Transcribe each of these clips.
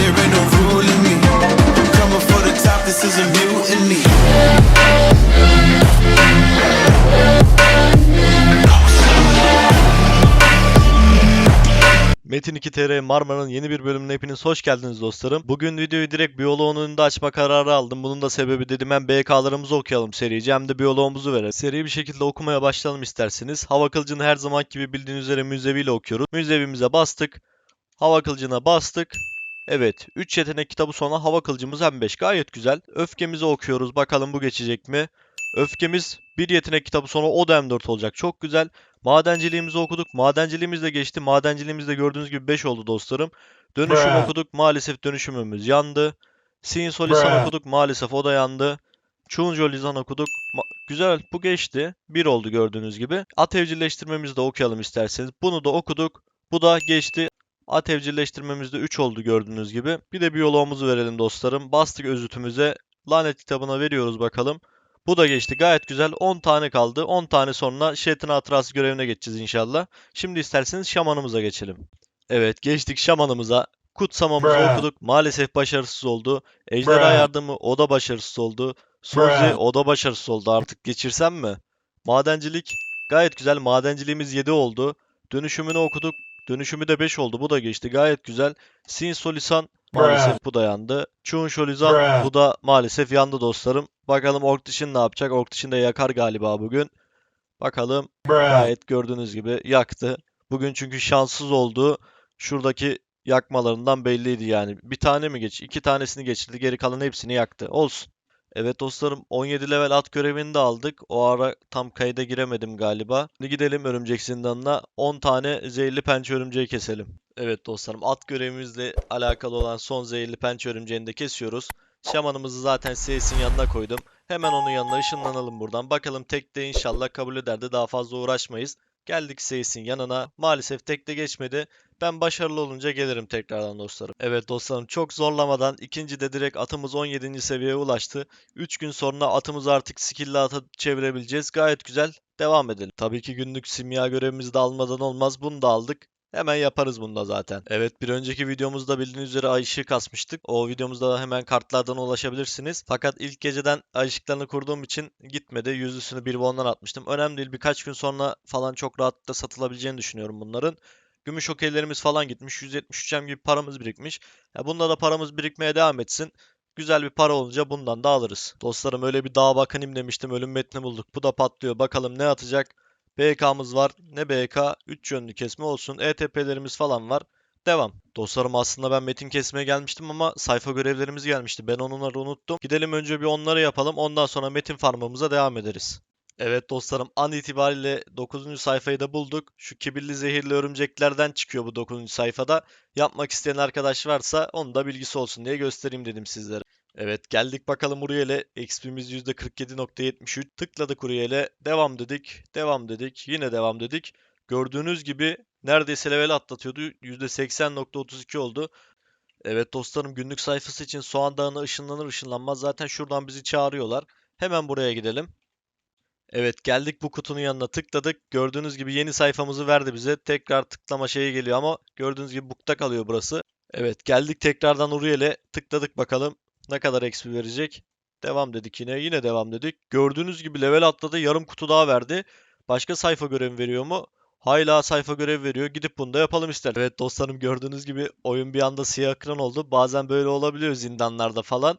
there ain't no ruling me. Coming for the top, this is a mutiny. Metin 2 TR Marmara'nın yeni bir bölümüne hepiniz hoş geldiniz dostlarım. Bugün videoyu direkt biyoloğun önünde açma kararı aldım. Bunun da sebebi dedim hem BK'larımızı okuyalım serice hem de biyoloğumuzu verelim. Seri bir şekilde okumaya başlayalım isterseniz. Hava kılıcını her zaman gibi bildiğiniz üzere müzeviyle okuyoruz. Müzevimize bastık. Hava kılıcına bastık. Evet 3 yetenek kitabı sonra hava kılıcımız M5 gayet güzel. Öfkemizi okuyoruz bakalım bu geçecek mi? Öfkemiz bir yetenek kitabı sonra o da M4 olacak. Çok güzel. Madenciliğimizi okuduk. Madenciliğimiz de geçti. Madenciliğimiz de gördüğünüz gibi 5 oldu dostlarım. Dönüşüm Bruh. okuduk. Maalesef dönüşümümüz yandı. Sinsolisan Bruh. okuduk. Maalesef o da yandı. Chunjolizan okuduk. Ma- güzel bu geçti. 1 oldu gördüğünüz gibi. At evcilleştirmemizi de okuyalım isterseniz. Bunu da okuduk. Bu da geçti. At evcilleştirmemizde 3 oldu gördüğünüz gibi. Bir de biyoloğumuzu verelim dostlarım. Bastık özütümüze. Lanet kitabına veriyoruz bakalım. Bu da geçti gayet güzel. 10 tane kaldı. 10 tane sonra Şeytan Hatırası görevine geçeceğiz inşallah. Şimdi isterseniz şamanımıza geçelim. Evet geçtik şamanımıza. Kutsamamızı Bruh. okuduk. Maalesef başarısız oldu. Ejderha Bruh. yardımı o da başarısız oldu. Suzi o da başarısız oldu. Artık geçirsem mi? Madencilik gayet güzel. Madenciliğimiz 7 oldu. Dönüşümünü okuduk. Dönüşümü de 5 oldu. Bu da geçti. Gayet güzel. Sinsolisan maalesef bu da yandı. Chunşolizan Bruh. bu da maalesef yandı dostlarım. Bakalım Ork dışın ne yapacak? Ork dışın da yakar galiba bugün. Bakalım gayet gördüğünüz gibi yaktı. Bugün çünkü şanssız oldu. Şuradaki yakmalarından belliydi yani. Bir tane mi geç? iki tanesini geçirdi. Geri kalan hepsini yaktı. Olsun. Evet dostlarım 17 level at görevini de aldık. O ara tam kayda giremedim galiba. Şimdi gidelim örümcek zindanına. 10 tane zehirli pençe örümceği keselim. Evet dostlarım at görevimizle alakalı olan son zehirli pençe örümceğini de kesiyoruz. Şamanımızı zaten CS'in yanına koydum. Hemen onun yanına ışınlanalım buradan. Bakalım tek de inşallah kabul eder de daha fazla uğraşmayız. Geldik CS'in yanına. Maalesef tek de geçmedi. Ben başarılı olunca gelirim tekrardan dostlarım. Evet dostlarım çok zorlamadan ikinci de direkt atımız 17. seviyeye ulaştı. 3 gün sonra atımızı artık skill'li ata çevirebileceğiz. Gayet güzel. Devam edelim. Tabii ki günlük simya görevimizi de almadan olmaz. Bunu da aldık. Hemen yaparız bunu da zaten. Evet bir önceki videomuzda bildiğiniz üzere ay ışığı kasmıştık. O videomuzda hemen kartlardan ulaşabilirsiniz. Fakat ilk geceden ay ışıklarını kurduğum için gitmedi. Yüzüsünü bir bondan atmıştım. Önemli değil birkaç gün sonra falan çok rahatlıkla satılabileceğini düşünüyorum bunların. Gümüş okeylerimiz falan gitmiş. 173 M gibi paramız birikmiş. Ya bunda da paramız birikmeye devam etsin. Güzel bir para olunca bundan da alırız. Dostlarım öyle bir dağa bakınayım demiştim. Ölüm metni bulduk. Bu da patlıyor. Bakalım ne atacak. BK'mız var. Ne BK? 3 yönlü kesme olsun. ETP'lerimiz falan var. Devam. Dostlarım aslında ben metin kesmeye gelmiştim ama sayfa görevlerimiz gelmişti. Ben onları unuttum. Gidelim önce bir onları yapalım. Ondan sonra metin farmımıza devam ederiz. Evet dostlarım an itibariyle 9. sayfayı da bulduk. Şu kibirli zehirli örümceklerden çıkıyor bu 9. sayfada. Yapmak isteyen arkadaş varsa onun da bilgisi olsun diye göstereyim dedim sizlere. Evet geldik bakalım Uriel'e. XP'miz %47.73. Tıkladık Uriel'e. Devam dedik. Devam dedik. Yine devam dedik. Gördüğünüz gibi neredeyse level atlatıyordu. %80.32 oldu. Evet dostlarım günlük sayfası için Soğan Dağı'na ışınlanır ışınlanmaz zaten şuradan bizi çağırıyorlar. Hemen buraya gidelim. Evet geldik bu kutunun yanına tıkladık. Gördüğünüz gibi yeni sayfamızı verdi bize. Tekrar tıklama şeyi geliyor ama gördüğünüz gibi bukta kalıyor burası. Evet geldik tekrardan Uriel'e tıkladık bakalım ne kadar XP verecek. Devam dedik yine. Yine devam dedik. Gördüğünüz gibi level atladı. Yarım kutu daha verdi. Başka sayfa görevi veriyor mu? Hala sayfa görevi veriyor. Gidip bunu da yapalım ister. Evet dostlarım gördüğünüz gibi oyun bir anda siyah ekran oldu. Bazen böyle olabiliyor zindanlarda falan.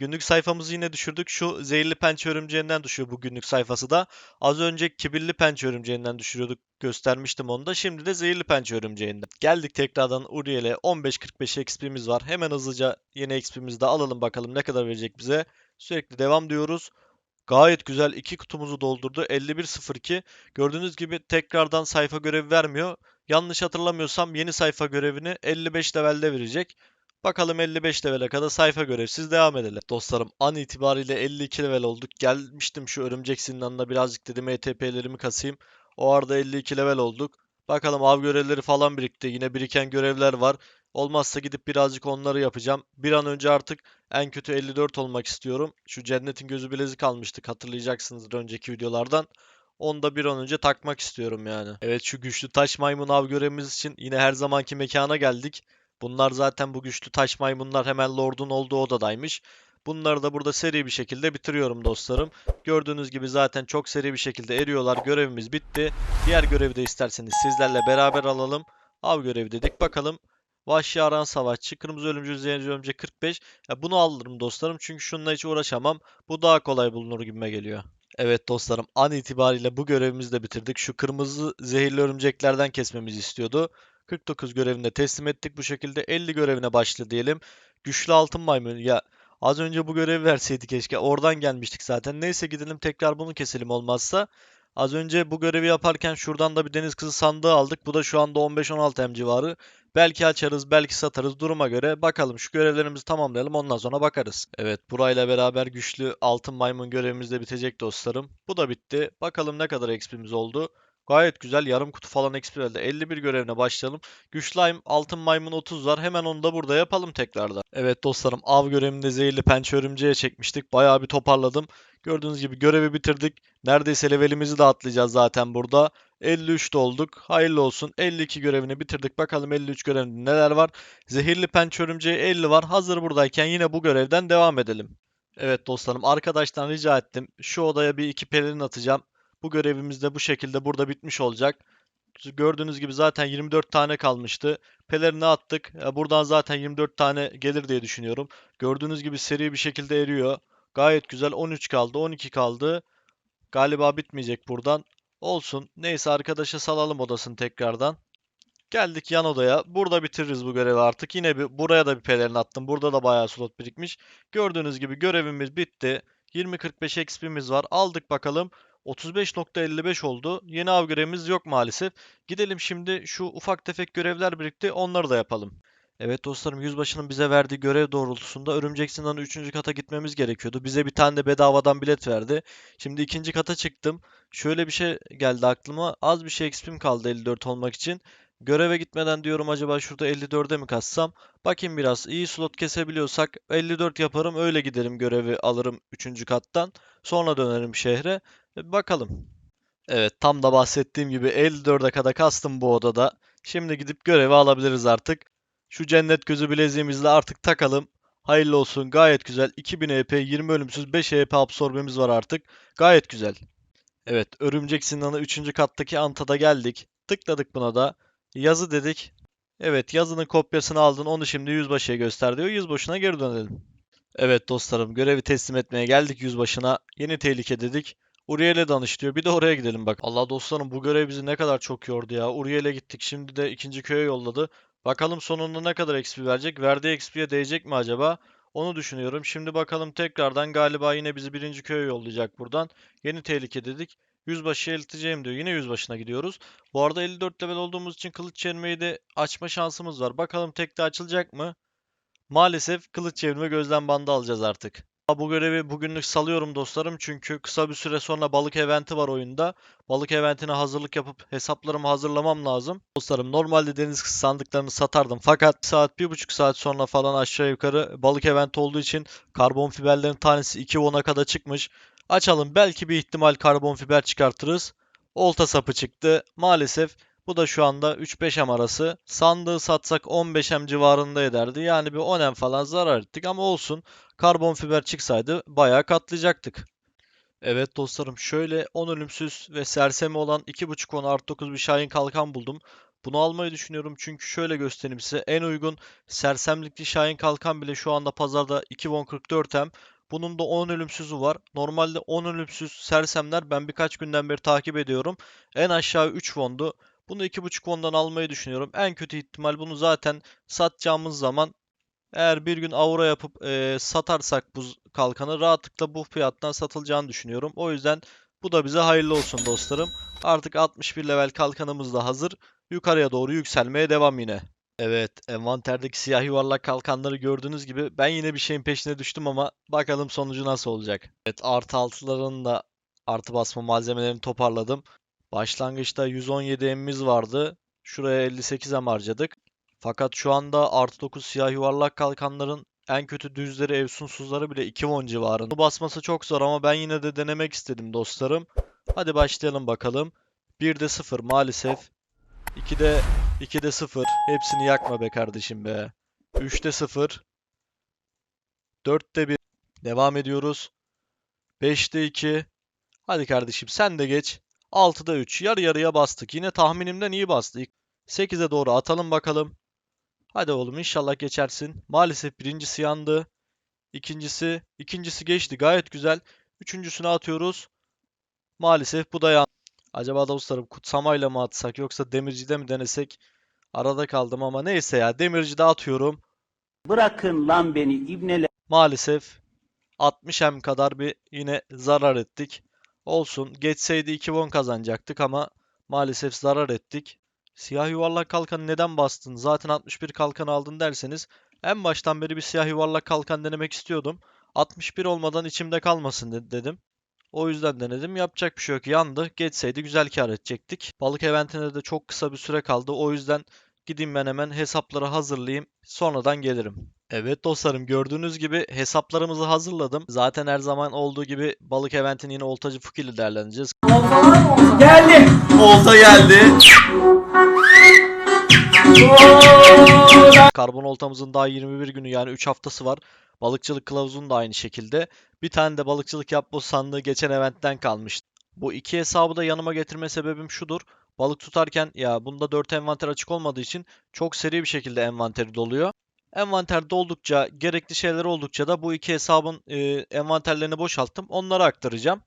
Günlük sayfamızı yine düşürdük. Şu zehirli pençe örümceğinden düşüyor bu günlük sayfası da. Az önce kibirli pençe örümceğinden düşürüyorduk. Göstermiştim onu da. Şimdi de zehirli pençe örümceğinden. Geldik tekrardan Uriel'e. 15-45 XP'miz var. Hemen hızlıca yeni XP'mizi de alalım bakalım ne kadar verecek bize. Sürekli devam diyoruz. Gayet güzel iki kutumuzu doldurdu. 51.02. Gördüğünüz gibi tekrardan sayfa görevi vermiyor. Yanlış hatırlamıyorsam yeni sayfa görevini 55 levelde verecek. Bakalım 55 levele kadar sayfa görevsiz devam edelim. Dostlarım an itibariyle 52 level olduk. Gelmiştim şu örümcek zindanına birazcık dedim ETP'lerimi kasayım. O arada 52 level olduk. Bakalım av görevleri falan birikti. Yine biriken görevler var. Olmazsa gidip birazcık onları yapacağım. Bir an önce artık en kötü 54 olmak istiyorum. Şu cennetin gözü bilezik almıştık hatırlayacaksınızdır önceki videolardan. Onu da bir an önce takmak istiyorum yani. Evet şu güçlü taş maymun av görevimiz için yine her zamanki mekana geldik. Bunlar zaten bu güçlü taş maymunlar hemen Lord'un olduğu odadaymış. Bunları da burada seri bir şekilde bitiriyorum dostlarım. Gördüğünüz gibi zaten çok seri bir şekilde eriyorlar. Görevimiz bitti. Diğer görevi de isterseniz sizlerle beraber alalım. Av görevi dedik. Bakalım. Vahşi Aran Savaşçı, Kırmızı Ölümcül, Zenci Ölümcül 45. Ya bunu alırım dostlarım çünkü şununla hiç uğraşamam. Bu daha kolay bulunur gibime geliyor. Evet dostlarım an itibariyle bu görevimizi de bitirdik. Şu kırmızı zehirli örümceklerden kesmemizi istiyordu. 49 görevini de teslim ettik bu şekilde. 50 görevine başla diyelim. Güçlü altın maymun. Ya az önce bu görevi verseydi keşke. Oradan gelmiştik zaten. Neyse gidelim tekrar bunu keselim olmazsa. Az önce bu görevi yaparken şuradan da bir deniz kızı sandığı aldık. Bu da şu anda 15-16 M civarı. Belki açarız, belki satarız duruma göre. Bakalım şu görevlerimizi tamamlayalım ondan sonra bakarız. Evet burayla beraber güçlü altın maymun görevimiz de bitecek dostlarım. Bu da bitti. Bakalım ne kadar XP'miz oldu. Gayet güzel yarım kutu falan XP elde. 51 görevine başlayalım. Güçlü ay- altın maymun 30 var. Hemen onu da burada yapalım tekrardan. Evet dostlarım av görevinde zehirli pençe örümceğe çekmiştik. Bayağı bir toparladım. Gördüğünüz gibi görevi bitirdik. Neredeyse levelimizi de atlayacağız zaten burada. 53'te olduk. Hayırlı olsun. 52 görevini bitirdik. Bakalım 53 görevinde neler var. Zehirli pençe örümceği 50 var. Hazır buradayken yine bu görevden devam edelim. Evet dostlarım arkadaştan rica ettim. Şu odaya bir iki pelerin atacağım. Bu görevimiz de bu şekilde burada bitmiş olacak. Gördüğünüz gibi zaten 24 tane kalmıştı. Pelerini attık. E, Buradan zaten 24 tane gelir diye düşünüyorum. Gördüğünüz gibi seri bir şekilde eriyor. Gayet güzel. 13 kaldı, 12 kaldı. Galiba bitmeyecek buradan. Olsun. Neyse arkadaşa salalım odasını tekrardan. Geldik yan odaya. Burada bitiririz bu görevi artık. Yine bir buraya da bir pelerin attım. Burada da bayağı slot birikmiş. Gördüğünüz gibi görevimiz bitti. 20-45 XP'miz var. Aldık bakalım. 35.55 oldu. Yeni av görevimiz yok maalesef. Gidelim şimdi şu ufak tefek görevler birikti. Onları da yapalım. Evet dostlarım yüzbaşının bize verdiği görev doğrultusunda Örümcek Zindanı 3. kata gitmemiz gerekiyordu. Bize bir tane de bedavadan bilet verdi. Şimdi ikinci kata çıktım. Şöyle bir şey geldi aklıma. Az bir şey XP'm kaldı 54 olmak için. Göreve gitmeden diyorum acaba şurada 54'e mi kassam? Bakayım biraz iyi slot kesebiliyorsak 54 yaparım öyle giderim görevi alırım 3. kattan. Sonra dönerim şehre. E, Bakalım. Evet tam da bahsettiğim gibi 54'e kadar kastım bu odada. Şimdi gidip görevi alabiliriz artık. Şu cennet gözü bileziğimizle artık takalım. Hayırlı olsun gayet güzel. 2000 EP 20 ölümsüz 5 EP absorbemiz var artık. Gayet güzel. Evet örümcek zindanı 3. kattaki antada geldik. Tıkladık buna da. Yazı dedik. Evet yazının kopyasını aldın onu şimdi yüzbaşıya göster diyor. Yüzbaşına geri dönelim. Evet dostlarım görevi teslim etmeye geldik yüzbaşına. Yeni tehlike dedik. Uriel'e danış diyor. Bir de oraya gidelim bak. Allah dostlarım bu görev bizi ne kadar çok yordu ya. Uriel'e gittik. Şimdi de ikinci köye yolladı. Bakalım sonunda ne kadar XP verecek. Verdiği XP'ye değecek mi acaba? Onu düşünüyorum. Şimdi bakalım tekrardan galiba yine bizi birinci köye yollayacak buradan. Yeni tehlike dedik. Yüzbaşıya ilteceğim diyor. Yine yüzbaşına gidiyoruz. Bu arada 54 level olduğumuz için kılıç çevirmeyi de açma şansımız var. Bakalım tek de açılacak mı? Maalesef kılıç çevirme gözlem bandı alacağız artık. Bu görevi bugünlük salıyorum dostlarım çünkü kısa bir süre sonra balık eventi var oyunda. Balık eventine hazırlık yapıp hesaplarımı hazırlamam lazım. Dostlarım normalde deniz kızı sandıklarını satardım fakat bir saat bir buçuk saat sonra falan aşağı yukarı balık eventi olduğu için karbon fiberlerin tanesi 2 won'a kadar çıkmış. Açalım belki bir ihtimal karbon fiber çıkartırız. Olta sapı çıktı. Maalesef bu da şu anda 3-5 M arası. Sandığı satsak 15 M civarında ederdi. Yani bir 10 M falan zarar ettik ama olsun. Karbon fiber çıksaydı bayağı katlayacaktık. Evet dostlarım şöyle 10 ölümsüz ve sersemi olan 2.5 10 artı 9 bir Şahin Kalkan buldum. Bunu almayı düşünüyorum çünkü şöyle göstereyim size. En uygun sersemlikli Şahin Kalkan bile şu anda pazarda 2 won 44 M. Bunun da 10 ölümsüzü var. Normalde 10 ölümsüz sersemler ben birkaç günden beri takip ediyorum. En aşağı 3 wondu. Bunu 2.5 won'dan almayı düşünüyorum. En kötü ihtimal bunu zaten satacağımız zaman eğer bir gün aura yapıp eee, satarsak bu kalkanı rahatlıkla bu fiyattan satılacağını düşünüyorum. O yüzden bu da bize hayırlı olsun dostlarım. Artık 61 level kalkanımız da hazır. Yukarıya doğru yükselmeye devam yine. Evet, envanterdeki siyah yuvarlak kalkanları gördüğünüz gibi ben yine bir şeyin peşine düştüm ama bakalım sonucu nasıl olacak. Evet, artı altıların da artı basma malzemelerini toparladım. Başlangıçta 117 emimiz vardı. Şuraya 58 em harcadık. Fakat şu anda artı 9 siyah yuvarlak kalkanların en kötü düzleri evsunsuzları bile 2 won civarında. Bu basması çok zor ama ben yine de denemek istedim dostlarım. Hadi başlayalım bakalım. 1'de 0 maalesef. 2'de 2'de 0. Hepsini yakma be kardeşim be. 3'te 0. 4'te 1. Devam ediyoruz. 5'te 2. Hadi kardeşim sen de geç. 6'da 3. Yarı yarıya bastık. Yine tahminimden iyi bastık. 8'e doğru atalım bakalım. Hadi oğlum inşallah geçersin. Maalesef birincisi yandı. İkincisi, ikincisi geçti. Gayet güzel. Üçüncüsünü atıyoruz. Maalesef bu da yandı. Acaba dostlarım kutsamayla mı atsak yoksa demircide mi denesek? Arada kaldım ama neyse ya demircide atıyorum. Bırakın lan beni ibneler. Maalesef 60 M kadar bir yine zarar ettik. Olsun. Geçseydi 2 won kazanacaktık ama maalesef zarar ettik. Siyah yuvarlak kalkanı neden bastın? Zaten 61 kalkan aldın derseniz en baştan beri bir siyah yuvarlak kalkan denemek istiyordum. 61 olmadan içimde kalmasın de- dedim. O yüzden denedim. Yapacak bir şey yok. Yandı. Geçseydi güzel kar edecektik. Balık eventine de çok kısa bir süre kaldı. O yüzden gideyim ben hemen hesapları hazırlayayım. Sonradan gelirim. Evet dostlarım gördüğünüz gibi hesaplarımızı hazırladım. Zaten her zaman olduğu gibi balık eventin yine oltacı Fuki ile değerlendireceğiz. Geldi. Olta geldi. Karbon oltamızın daha 21 günü yani 3 haftası var. Balıkçılık kılavuzun da aynı şekilde. Bir tane de balıkçılık yapboz sandığı geçen eventten kalmıştı. Bu iki hesabı da yanıma getirme sebebim şudur. Balık tutarken ya bunda 4 envanter açık olmadığı için çok seri bir şekilde envanteri doluyor. Envanter doldukça, gerekli şeyler oldukça da bu iki hesabın e, envanterlerini boşalttım. Onları aktaracağım.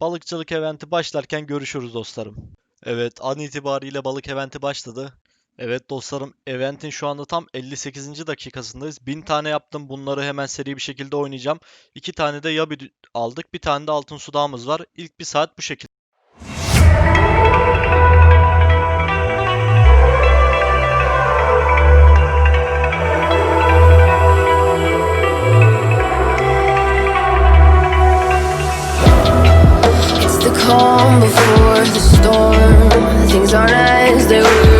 Balıkçılık eventi başlarken görüşürüz dostlarım. Evet, an itibariyle balık eventi başladı. Evet dostlarım, eventin şu anda tam 58. dakikasındayız. 1000 tane yaptım. Bunları hemen seri bir şekilde oynayacağım. 2 tane de yabi aldık. Bir tane de altın sudağımız var. İlk bir saat bu şekilde. Calm before the storm. Things aren't as they were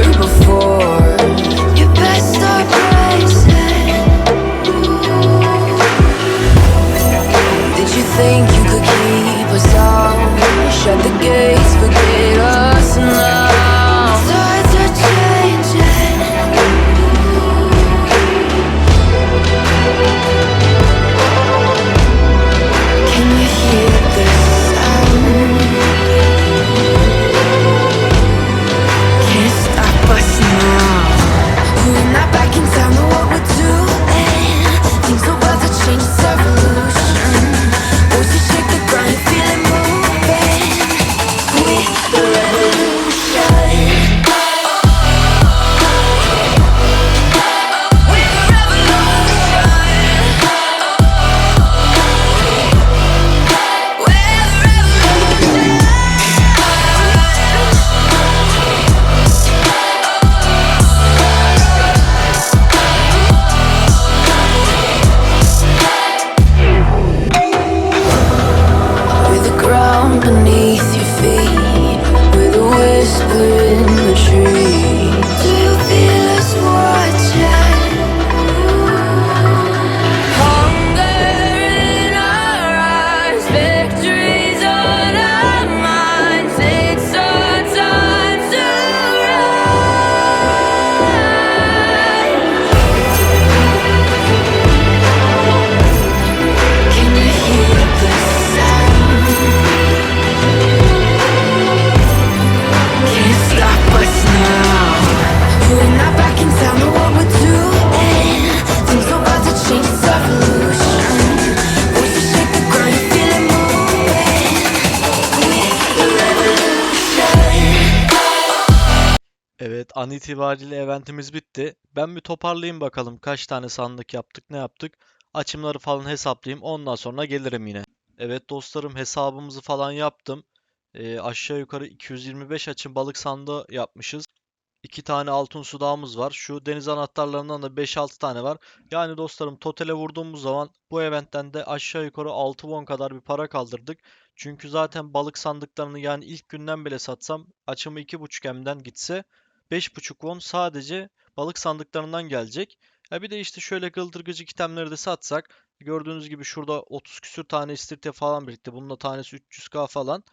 tree. An itibariyle eventimiz bitti. Ben bir toparlayayım bakalım kaç tane sandık yaptık, ne yaptık. Açımları falan hesaplayayım. Ondan sonra gelirim yine. Evet dostlarım hesabımızı falan yaptım. Ee, aşağı yukarı 225 açım balık sandığı yapmışız. 2 tane altın sudağımız var. Şu deniz anahtarlarından da 5-6 tane var. Yani dostlarım totale vurduğumuz zaman bu eventten de aşağı yukarı 6 won kadar bir para kaldırdık. Çünkü zaten balık sandıklarını yani ilk günden bile satsam açımı 2.5 M'den gitse 5.5 won sadece balık sandıklarından gelecek. Ya bir de işte şöyle gıldırgıcı itemleri de satsak gördüğünüz gibi şurada 30 küsür tane istirte falan birikti. Bunun da tanesi 300k falan.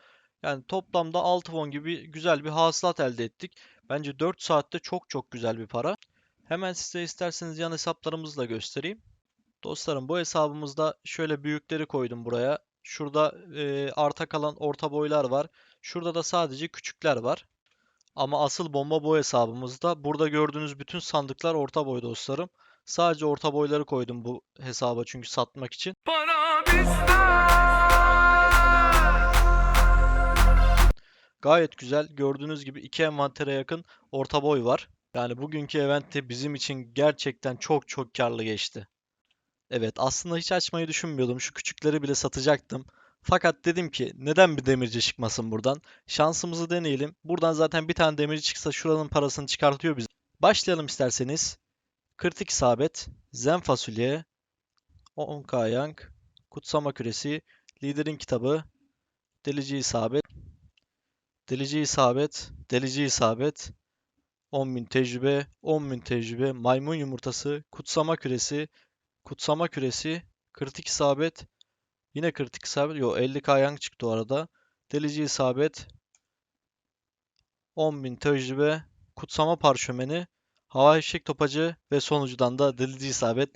Yani toplamda 6 won gibi güzel bir hasılat elde ettik. Bence 4 saatte çok çok güzel bir para. Hemen size isterseniz yan hesaplarımızı da göstereyim. Dostlarım bu hesabımızda şöyle büyükleri koydum buraya. Şurada e, arta kalan orta boylar var. Şurada da sadece küçükler var. Ama asıl bomba bu hesabımızda. Burada gördüğünüz bütün sandıklar orta boy dostlarım. Sadece orta boyları koydum bu hesaba çünkü satmak için. Gayet güzel. Gördüğünüz gibi iki envantere yakın orta boy var. Yani bugünkü eventte bizim için gerçekten çok çok karlı geçti. Evet, aslında hiç açmayı düşünmüyordum. Şu küçükleri bile satacaktım. Fakat dedim ki neden bir demirci çıkmasın buradan? Şansımızı deneyelim. Buradan zaten bir tane demirci çıksa şuranın parasını çıkartıyor bize. Başlayalım isterseniz. Kritik isabet, zen fasulye, 10k yank, kutsama küresi, liderin kitabı, delici isabet, delici isabet, delici isabet, 10.000 tecrübe, 10.000 tecrübe, maymun yumurtası, kutsama küresi, kutsama küresi, kritik isabet, yine kritik isabet, yo 50k yank çıktı o arada, delici isabet, 10.000 tecrübe, kutsama parşömeni, hava fişek topacı ve sonucudan da delici isabet.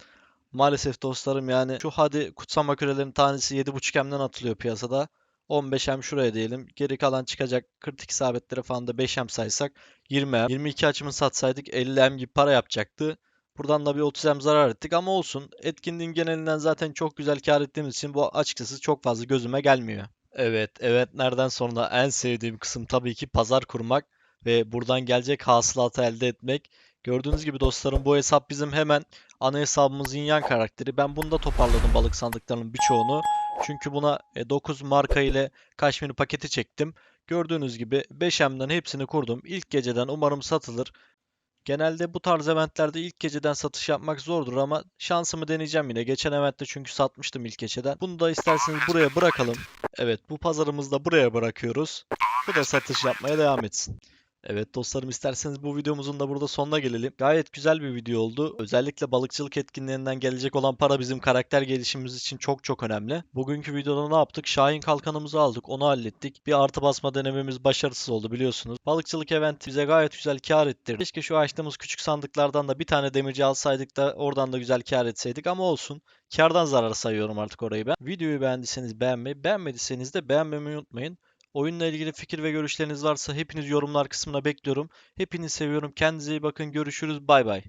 Maalesef dostlarım yani şu hadi kutsama kürelerinin tanesi 7.5M'den atılıyor piyasada. 15M şuraya diyelim. Geri kalan çıkacak kritik isabetlere falan da 5M saysak 20M. 22 açımı satsaydık 50M gibi para yapacaktı. Buradan da bir 30M zarar ettik ama olsun. Etkinliğin genelinden zaten çok güzel kar ettiğimiz için bu açıkçası çok fazla gözüme gelmiyor. Evet, evet nereden sonra en sevdiğim kısım tabii ki pazar kurmak ve buradan gelecek hasılatı elde etmek. Gördüğünüz gibi dostlarım bu hesap bizim hemen ana hesabımızın yan karakteri. Ben bunu da toparladım balık sandıklarının birçoğunu. Çünkü buna e, 9 marka ile kaşmir paketi çektim. Gördüğünüz gibi 5M'den hepsini kurdum. İlk geceden umarım satılır. Genelde bu tarz eventlerde ilk geceden satış yapmak zordur ama şansımı deneyeceğim yine. Geçen eventte çünkü satmıştım ilk geceden. Bunu da isterseniz buraya bırakalım. Evet bu pazarımızı da buraya bırakıyoruz. Bu da satış yapmaya devam etsin. Evet dostlarım isterseniz bu videomuzun da burada sonuna gelelim. Gayet güzel bir video oldu. Özellikle balıkçılık etkinliğinden gelecek olan para bizim karakter gelişimimiz için çok çok önemli. Bugünkü videoda ne yaptık? Şahin kalkanımızı aldık. Onu hallettik. Bir artı basma denememiz başarısız oldu biliyorsunuz. Balıkçılık event bize gayet güzel kar ettirdi. Keşke şu açtığımız küçük sandıklardan da bir tane demirci alsaydık da oradan da güzel kar etseydik ama olsun. Kardan zarar sayıyorum artık orayı ben. Videoyu beğendiyseniz beğenmeyi, beğenmediyseniz de beğenmemeyi unutmayın. Oyunla ilgili fikir ve görüşleriniz varsa hepiniz yorumlar kısmına bekliyorum. Hepinizi seviyorum. Kendinize iyi bakın. Görüşürüz. Bay bay.